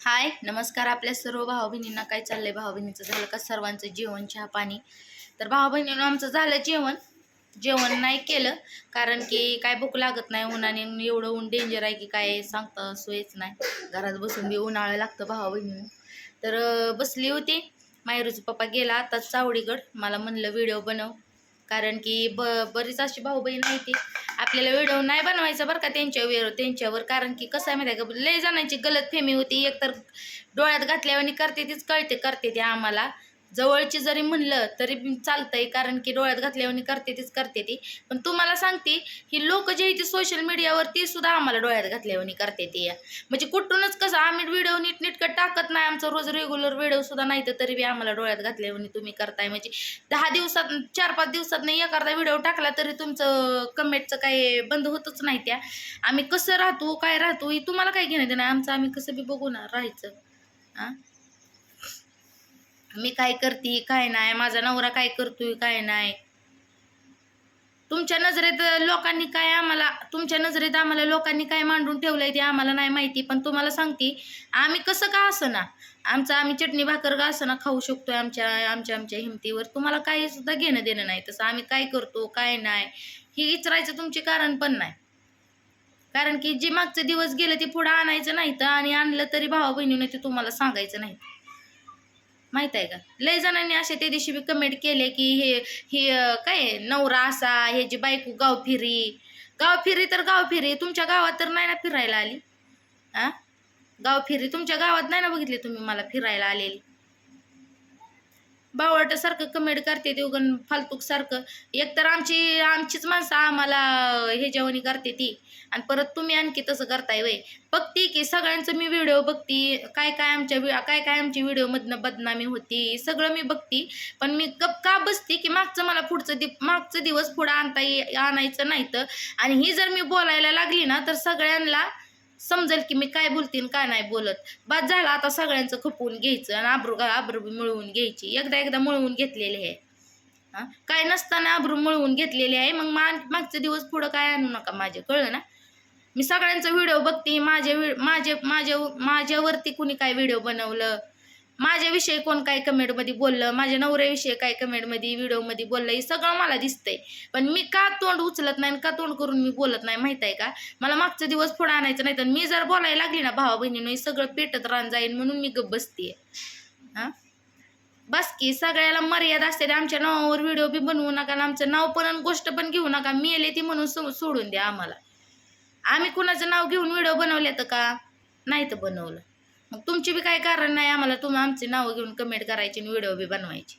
हाय नमस्कार आपल्या सर्व भाऊ बहिणींना काय चाललंय भाऊ बहिणीचं झालं का सर्वांचं जेवण चहा पाणी? तर भाऊ बहिणीनं आमचं झालं जेवण. जेवण नाही केलं कारण की काय भूक लागत नाही उन्हाने. एवढं ऊन डेंजर आहे की काय सांगता सोयच नाही. घरात बसून बी उन्हाळं लागतं भाऊ तर बसली होती. मायरूचा पप्पा गेला आताच चावडीगड. मला म्हणलं व्हिडिओ बनव. कारण की ब बरीच अशी भाऊ बहीण आहे ती. आपल्याला व्हिडिओ नाही बनवायचा बरं का त्यांच्यावर त्यांच्यावर कारण की कसं आहे माहिती आहे का? लय जणांची गलत फेमी होती. एकतर डोळ्यात घातल्यावानी करते तीच कळते करते ते आम्हाला. जवळची जरी म्हणलं तरी चालतंय कारण की डोळ्यात घातल्यावानी करते तीच करते ती. पण तुम्हाला सांगते ही लोक जे ती सोशल मीडियावर ती सुद्धा आम्हाला डोळ्यात घातल्यावानी करते ती. म्हणजे कुठूनच कसं आम्ही व्हिडिओ नीट नीटकट टाकत नाही आमचं रोज रेग्युलर व्हिडिओ सुद्धा नाही तर तरी बी आम्हाला डोळ्यात घातल्यावानी तुम्ही करताय. म्हणजे दहा दिवसात चार पाच दिवसात नाही एखादा व्हिडिओ टाकला तरी तुमचं कमेंटचं काही बंद होतच नाही त्या. आम्ही कसं राहतो काय राहतो हे तुम्हाला काय घेणं देणं आमचं आम्ही कसं बी बघू ना राहायचं. हां मी काय करते काय नाही माझा नवरा काय करतोय काय नाही. तुमच्या नजरेत लोकांनी काय आम्हाला तुमच्या नजरेत आम्हाला लोकांनी काय मांडून ठेवलंय ते आम्हाला नाही माहिती पण तुम्हाला सांगते आम्ही कसं का असं ना आमचं आम्ही चटणी भाकर का असं ना खाऊ शकतोय आमच्या आमच्या आमच्या हिमतीवर तुम्हाला काही सुद्धा घेणं देणं नाही तसं आम्ही काय करतो काय नाही हे विचारायचं तुमचे कारण पण नाही. कारण की जे मागचे दिवस गेले ते पुढं आणायचं नाही तर आणि आणलं तरी भावा बहिणीने ते तुम्हाला सांगायचं नाही माहीत आहे का? लय जणांनी असे त्या दिवशी बी कमेंट केले की हे हे काय नवरा असा हे जी बायको गाव फिरी. गाव फिरी तर गाव फिरी तुमच्या गावात तर नाही ना फिरायला आली? आ? गाव फिरी तुमच्या गावात नाही ना बघितली तुम्ही मला फिरायला आलेली? बावळटासारखं कमेंट करते ते फालतूकसारखं. फालतूक सारखं आमची आमचीच माणसं आम्हाला हे जेवणी करते ती. आणि परत तुम्ही आणखी तसं करताय वय. बघती की सगळ्यांचं मी व्हिडिओ बघती काय काय आमच्या काय काय आमची व्हिडिओमधनं बदनामी होती सगळं मी बघती. पण मी गप का बसते की मागचं मला पुढचं दि मागचं दिवस पुढं आणता ये आणायचं नाही तर आणि ही जर मी बोलायला लागली ना तर सगळ्यांना समजेल की मी काय बोलतीन काय नाही बोलत. बाद झालं आता सगळ्यांचं खपवून घ्यायचं आणि आब्रू आब्रू मिळवून घ्यायची. एकदा एकदा मिळवून घेतलेले आहे हां? काय नसताना आब्रू मिळवून घेतलेले आहे. मग मा मागचे दिवस पुढं काय आणू नका माझे कळलं ना? मी सगळ्यांचा व्हिडिओ बघते. माझे व्हि- माझे माझ्या माझ्यावरती कुणी काय व्हिडिओ बनवलं? माझ्याविषयी कोण काय कमेंटमध्ये बोललं माझ्या नवऱ्याविषयी काय कमेंटमध्ये व्हिडिओमध्ये बोललं हे सगळं मला दिसतंय. पण मी का तोंड उचलत नाही आणि का तोंड करून मी बोलत नाही माहीत आहे का? मला मागचा दिवस पुढे आणायचं नाही तर मी जर बोलायला लागली ना भावा बहिणीनं हे सगळं पेटत राहून जाईल म्हणून मी गप्प बसते हां? बस की सगळ्याला मर्यादा असते ते आमच्या नावावर व्हिडिओ बी बनवू नका आमचं नाव पण आणि गोष्ट पण घेऊ नका. मी आले ती म्हणून सो- सोडून द्या आम्हाला. आम्ही कुणाचं नाव घेऊन व्हिडिओ बनवले तर का? नाही तर बनवलं. मग तुमची बी काय कारण नाही आम्हाला तुम्ही आमची नावं घेऊन कमेंट करायची आणि व्हिडिओ बी बनवायची.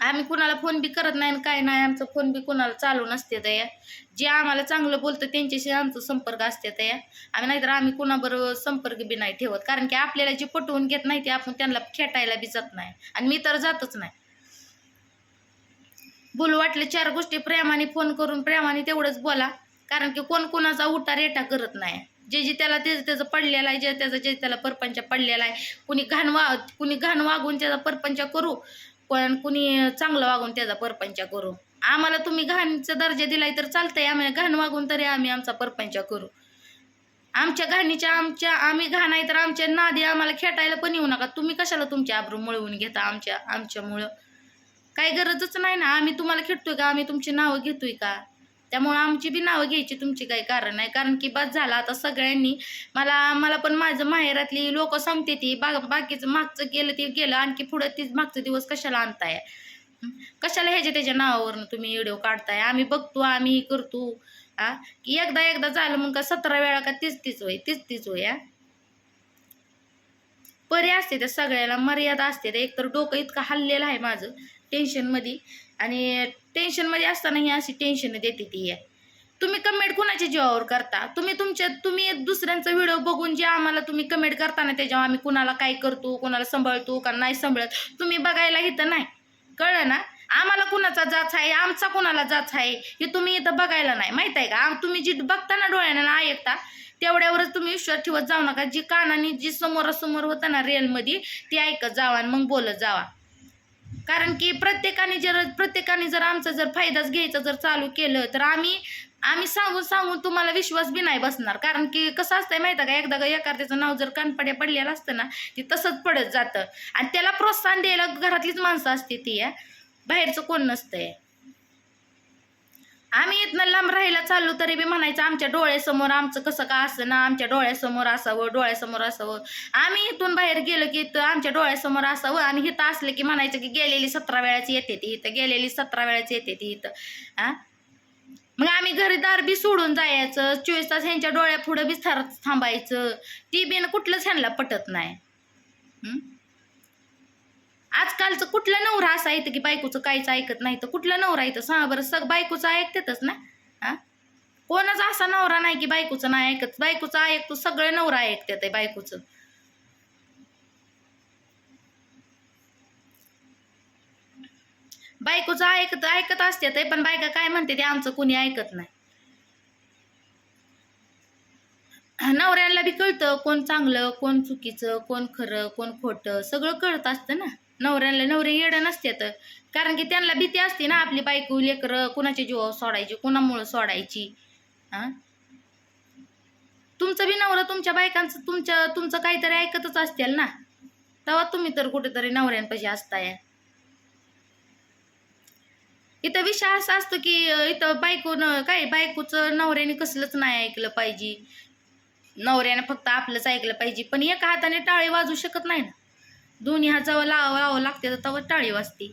आम्ही कुणाला फोन बी करत नाही आणि काय नाही आमचं फोन बी कुणाला चालू नसते तया जे आम्हाला चांगलं बोलतं त्यांच्याशी आमचा संपर्क असते तया आम्ही नाहीतर आम्ही कुणाबरोबर संपर्क बी नाही ठेवत. कारण की आपल्याला जे पटवून घेत नाही ते आपण त्यांना खेटायला बी जात नाही. आणि मी तर जातच नाही. बोलू वाटले चार गोष्टी प्रेमाने फोन करून प्रेमाने तेवढंच बोला. कारण की कोण कोणाचा उठा रेटा करत नाही. जे जे त्याला ते त्याचं पडलेलं आहे जे त्याचं जे त्याला परपंच पडलेला आहे कुणी घाण वा कुणी घाण वागून त्याचा परपंच करू पण कुणी चांगलं वागून त्याचा परपंच करू. आम्हाला तुम्ही घाणीचा दर्जा दिलाय तर चालतंय आम्ही घाण वागून तरी आम्ही आमचा परपंच करू. आमच्या घाणीच्या आमच्या आम्ही घाण आहे तर आमच्या नादी आम्हाला खेटायला पण येऊ नका. तुम्ही कशाला तुमच्या आबरू मिळवून घेता आमच्या आमच्यामुळं? काही गरजच नाही ना. आम्ही तुम्हाला खेटतोय का? आम्ही तुमची नावं घेतोय का? त्यामुळं आमची बी नावं घ्यायची तुमची काही कारण नाही. कारण की बस झाला आता सगळ्यांनी. मला मला पण माझं माहेरातली लोक सांगते ती बा बाकीचं मागचं गेलं ते गेलं आणखी पुढं तीच मागचं दिवस कशाला आणताय? कशाला ह्याच्या त्याच्या नावावरनं तुम्ही व्हिडिओ काढताय? आम्ही बघतो आम्ही करतो. आ? की एकदा एकदा झालं मग का सतरा वेळा का तीच तीच होय तीच तीच होय हा? परी असते त्या सगळ्याला मर्यादा असते एक एकतर डोकं इतकं हल्लेलं आहे माझं टेन्शनमध्ये आणि टेन्शनमध्ये असताना ही अशी टेन्शन देते ती. आहे तुम्ही कमेंट कुणाच्या जीवावर करता? तुम्ही तुमच्या तुम्ही दुसऱ्यांचा व्हिडिओ बघून जे आम्हाला तुम्ही कमेंट करताना त्याच्यावर आम्ही कुणाला काय करतो कुणाला सांभाळतो का नाही सांभाळत तुम्ही बघायला इथं नाही. कळलं ना? आम्हाला कुणाचा जाच आहे आमचा कुणाला जाच आहे हे तुम्ही इथं बघायला नाही. माहीत आहे का? तुम्ही जी बघता ना डोळ्यानं ना ऐकता तेवढ्यावरच तुम्ही विश्वास ठेवत जाऊ नका. जी कानाने जी समोरासमोर होतं ना रेलमध्ये ती ऐकत जावा आणि मग बोलत जावा. कारण की प्रत्येकाने जर प्रत्येकाने जर आमचा जर फायदाच घ्यायचा जर चालू केलं तर आम्ही आम्ही सांगून सांगून तुम्हाला विश्वास बी नाही बसणार. कारण की कसं असतंय माहिती आहे का? एकदा का एखाद्याचं नाव जर कानपड्या पडलेलं असतं ना ते तसंच पडत जातं. आणि त्याला प्रोत्साहन द्यायला घरातलीच माणसं असते ती या बाहेरचं कोण नसतंय. आम्ही इथनं लांब राहायला चाललो तरी बी म्हणायचं आमच्या डोळ्यासमोर आमचं कसं का असं ना? आमच्या डोळ्यासमोर असावं डोळ्यासमोर असावं. आम्ही इथून बाहेर गेलो की इथं आमच्या डोळ्यासमोर असावं आणि इथं असलं की म्हणायचं की गेलेली सतरा वेळाची येते ती इथं गेलेली सतरा वेळाची येते ती इथं. हां मग आम्ही घरी दार बी सोडून जायचं चोवीस तास ह्यांच्या डोळ्या पुढं बी थांबायचं. ती बी कुठलंच ह्यांना पटत नाही. आजकालचं कुठलं नवरा असं येतं की बायकोचं काहीच ऐकत नाही तर कुठलं नवरा येतं? सांगा बरं सग बायकोचं ऐकतेतच ना? हा? कोणाच असा नवरा नाही की बायकोचं नाही ऐकत. बायकोचं ऐकतो सगळे नवरा ऐकतात आहे बायकोचं. बायकोचं ऐकत ऐकत असते पण बायका काय म्हणते ते आमचं कोणी ऐकत नाही. नवऱ्याला बी कळतं कोण चांगलं कोण चुकीचं कोण खरं कोण खोटं सगळं कळत असतं ना? नवऱ्याला नवरे येडं नसतात कारण की त्यांना भीती असते ना आपली बायको लेकरं कुणाच्या जीवावर सोडायची कुणामुळं सोडायची. हां? तुमचं बी नवरं तुमच्या बायकांचं तुमच्या तुमचं काहीतरी ऐकतच असतील ना. तेव्हा तुम्ही तर कुठेतरी नवऱ्यांपाशी असताय. इथं विषय असा असतो की इथं बायकोनं काय बायकोचं नवऱ्याने कसलंच नाही ऐकलं पाहिजे. नवऱ्यानं फक्त आपलंच ऐकलं पाहिजे. पण एका हाताने टाळे वाजू शकत नाही ना. दोन्ही ह्याचा लावावं लावावं लागते तर तेव्हा टाळी वाजते.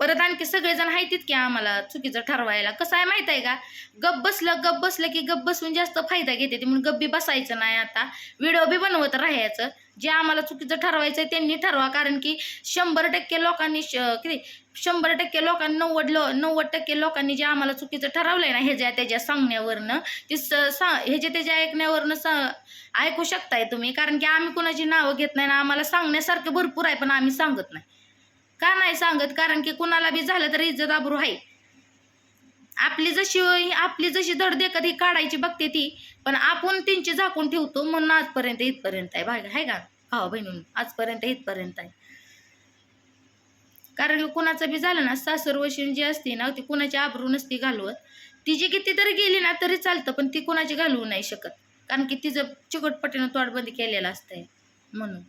परत आणखी सगळेजण आहेत की आम्हाला चुकीचं ठरवायला. कसं आहे माहीत आहे का? गप बसलं गप बसलं की गप बसून जास्त फायदा घेते ते म्हणून गप्पी बसायचं नाही आता. व्हिडिओ बी बनवत राहायचं. जे आम्हाला चुकीचं ठरवायचं आहे त्यांनी ठरवा. कारण की शंभर टक्के लोकांनी श- किती? शंभर टक्के लोकांनी नव्वद लो नव्वद टक्के लोकांनी जे आम्हाला चुकीचं ठरवलंय ना ह्याच्या त्याच्या सांगण्यावरनं ते स सा ह्याच्या त्याच्या ऐकण्यावरनं स ऐकू शकताय तुम्ही. कारण की आम्ही कुणाची नावं घेत नाही ना आम्हाला सांगण्यासारखं भरपूर आहे पण आम्ही सांगत नाही. का नाही सांगत? कारण की कुणाला बी झालं तर इज्जत आबरू आहे. आपली जशी आपली जशी धडदेखत ही काढायची बघते ती पण आपण त्यांची झाकून ठेवतो म्हणून आजपर्यंत इथपर्यंत आहे. भाग आहे का? भावा बहिणून आजपर्यंत इथपर्यंत आहे. कारण की कुणाचं बी झालं ना सासर वशीन जी असते ना ती कुणाची आबरू नसती घालवत. तिची किती तरी गेली ना तरी चालतं पण ती कुणाची घालवू नाही शकत. कारण की तिचं चिकटपटीनं तोडबंदी केलेलं असतंय म्हणून.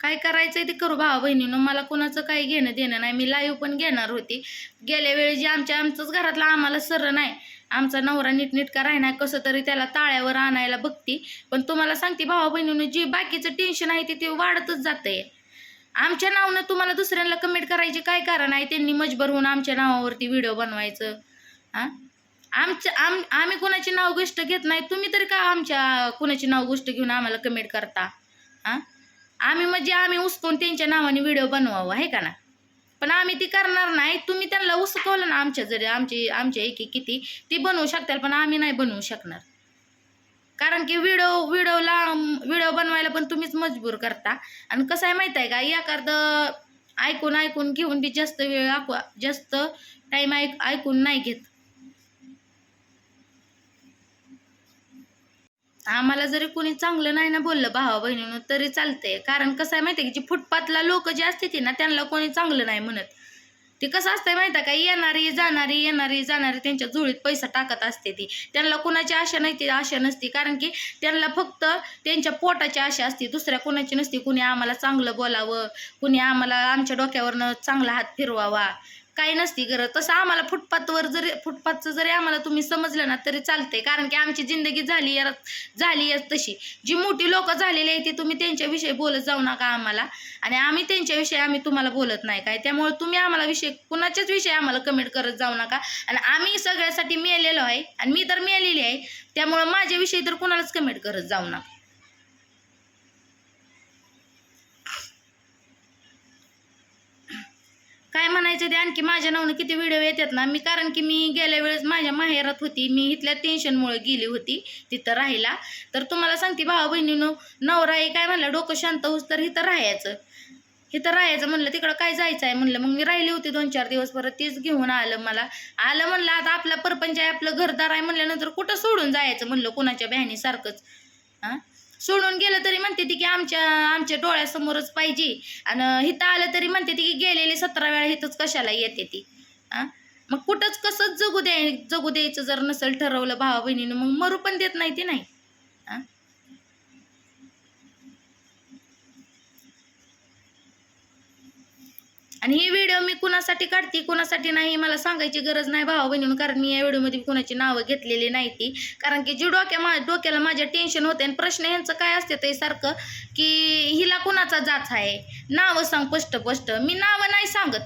काय करायचंय ते करू भावा बहिणीनं मला कोणाचं काही घेणं देणं नाही. मी लाईव्ह पण घेणार होती. गेल्या वेळी जे आमच्या आमचंच घरातलं आम्हाला सर नाही. आमचा नवरा नीटनीटका राहणार कसं तरी त्याला ताळ्यावर आणायला बघती. पण तुम्हाला सांगते भावा बहिणीनं जी बाकीचं टेन्शन आहे ते ते वाढतच जातंय. आमच्या नावानं तुम्हाला दुसऱ्यांना कमेंट करायचे काय कारण आहे? त्यांनी मजबूर होऊन आमच्या नावावरती व्हिडिओ बनवायचं. हां? आमच्या आम आम्ही कोणाची नाव गोष्ट घेत नाही. तुम्ही तरी का आमच्या कुणाची नाव गोष्ट घेऊन आम्हाला कमेंट करता? हां? आम्ही म्हणजे आम्ही उचकून त्यांच्या नावाने व्हिडिओ बनवावं आहे का ना? पण आम्ही ती करणार नाही. तुम्ही त्यांना उसकवलं ना आमच्या जरी आमची आमच्या एकी किती ती बनवू शकताल पण आम्ही नाही बनवू शकणार. कारण की व्हिडिओ व्हिडिओला व्हिडिओ बनवायला पण तुम्हीच मजबूर करता. आणि कसं आहे माहीत आहे का? एखादं ऐकून ऐकून घेऊन बी जास्त वेळ आकवा जास्त टाईम ऐक ऐकून नाही घेत. आम्हाला जरी कोणी चांगलं नाही ना बोललं भावा बहिणीनं तरी चालतंय. कारण कसं आहे माहिती आहे की जी फुटपाथला लोक जे असते ती ना त्यांना कोणी चांगलं नाही म्हणत. ते कसं असतंय माहिती आहे का येणारी जाणारी येणारी जाणारी त्यांच्या जुळीत पैसा टाकत असते ती. त्यांना कुणाची आशा नाही ती आशा नसते. कारण की त्यांना फक्त त्यांच्या पोटाची आशा असते. दुसऱ्या कुणाची नसते. कुणी आम्हाला चांगलं बोलावं कुणी आम्हाला आमच्या डोक्यावरनं चांगला हात फिरवावा. काही नसती गरज. तसं आम्हाला फुटपाथवर जरी फुटपाथचं जरी आम्हाला तुम्ही समजलं ना तरी चालतंय. कारण की आमची जिंदगी झाली आहे- झाली आहे तशी. जी मोठी लोक झालेली आहे ती तुम्ही त्यांच्याविषयी बोलत जाऊ नका आम्हाला. आणि आम्ही त्यांच्याविषयी आम्ही तुम्हाला बोलत नाही काय. त्यामुळे तुम्ही आम्हाला विषय कुणाच्याच विषयी आम्हाला कमेंट करत जाऊ नका. आणि आम्ही सगळ्यासाठी मिळालेलो आहे. आणि मी तर मिळालेली आहे. त्यामुळं माझ्याविषयी तर कुणालाच कमेंट करत जाऊ नका. काय म्हणायचं ते आणखी माझ्या नावानं किती व्हिडिओ येतात ना मी कारण की मी गेल्या वेळेस माझ्या माहेरात होती मी इथल्या टेन्शनमुळे गेली होती तिथं राहायला. तर तुम्हाला सांगते भावा बहिणीनं नवरा आहे काय म्हणलं डोकं शांत होस तर इथं राहायचं. इथं राहायचं म्हणलं तिकडं काय जायचं आहे म्हणलं मग मी राहिली होती दोन चार दिवस परत तीच घेऊन आलं मला. आलं म्हणलं आता आपला परपंच आहे आपलं घरदार आहे म्हणल्यानंतर कुठं सोडून जायचं म्हणलं कुणाच्या बहिणीसारखंच. हां? सोडून गेलं तरी म्हणते ती की आमच्या आमच्या डोळ्यासमोरच पाहिजे. आणि हिथं आलं तरी म्हणते ती की गेलेली सतरा वेळा हिथंच कशाला येते ती. हां? मग कुठंच कसंच जगू द्याय जगू द्यायचं जर नसेल ठरवलं भावा बहिणीनं मग मरू पण देत नाही ती नाही. हां? आणि ही व्हिडिओ मी कुणासाठी काढते कुणासाठी नाही मला सांगायची गरज नाही भावा बहिणीनं कारण मी या व्हिडिओमध्ये कुणाची नावं घेतलेली नाही ती. कारण की जी डोक्या मा डोक्याला माझ्या टेन्शन होते आणि प्रश्न यांचं काय असते ते सारखं की हिला कुणाचा जात आहे? नावं सांग स्पष्ट स्पष्ट. मी नावं नाही सांगत.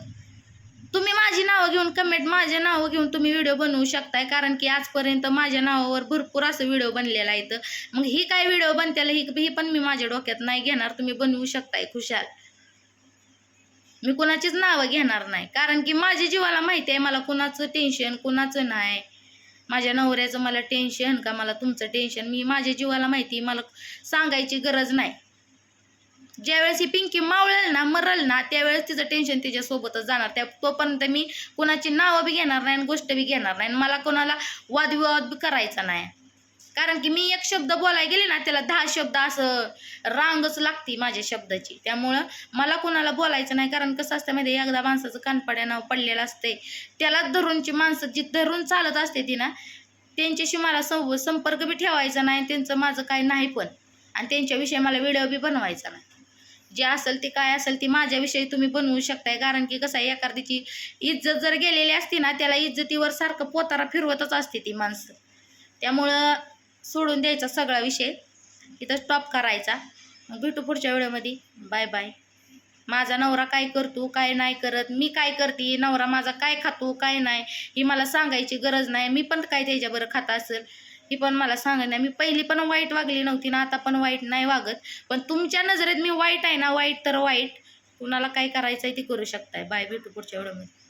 तुम्ही माझी नावं घेऊन कमेंट माझ्या नावं घेऊन तुम्ही व्हिडिओ बनवू शकताय. कारण की आजपर्यंत माझ्या नावावर भरपूर असं व्हिडिओ बनलेला आहे तर मग ही काय व्हिडिओ बनत्याला ही ही पण मी माझ्या डोक्यात नाही घेणार. तुम्ही बनवू शकताय खुशाल. मी कुणाचीच नावं घेणार नाही. कारण की माझ्या जीवाला माहिती आहे मला कुणाचं टेन्शन कुणाचं नाही. माझ्या नवऱ्याचं मला टेन्शन का मला तुमचं टेन्शन मी माझ्या जीवाला माहिती मला सांगायची गरज नाही. ज्यावेळेस ही पिंकी मावळेल ना मरल ना त्यावेळेस तिचं टेन्शन तिच्यासोबतच जाणार. त्या तोपर्यंत मी कुणाची नावं बी घेणार नाही आणि गोष्ट बी घेणार नाही मला कोणाला वादविवाद बी करायचा नाही. कारण की मी एक शब्द बोलायला गेले ना त्याला दहा शब्द असं रांगच लागते माझ्या शब्दाची. त्यामुळं मला कोणाला बोलायचं नाही कारण कसं असतं माहिती एकदा माणसाचं कानपाड्या नाव पडलेलं असते त्याला धरूनची माणसं जी धरून चालत असते ती ना त्यांच्याशी मला सं संपर्क बी ठेवायचा नाही त्यांचं माझं काय नाही पण. आणि त्यांच्याविषयी मला व्हिडिओ बी बनवायचा नाही. जे असेल ते काय असेल ती माझ्याविषयी तुम्ही बनवू शकताय. कारण की कसं आहे एखाद्याची इज्जत जर गेलेली असती ना त्याला इज्जतीवर सारखं पोतारा फिरवतच असते ती माणसं. त्यामुळं सोडून द्यायचा सगळा विषय. इथं स्टॉप करायचा. भेटू पुढच्या व्हिडिओमध्ये. बाय बाय माझा नवरा काय करतो काय नाही करत मी काय करते नवरा माझा काय खातो काय नाही ही मला सांगायची गरज नाही. मी पण काय त्याच्याबरोबर खात असेल? ही पण मला सांगा नाही. मी पहिली पण वाईट वागली नव्हती ना आता पण वाईट नाही वागत. पण तुमच्या नजरेत मी वाईट आहे ना वाईट तर वाईट. कुणाला काय करायचं आहे ते करू शकताय. बाय भेटू पुढच्या व्हिडिओमध्ये.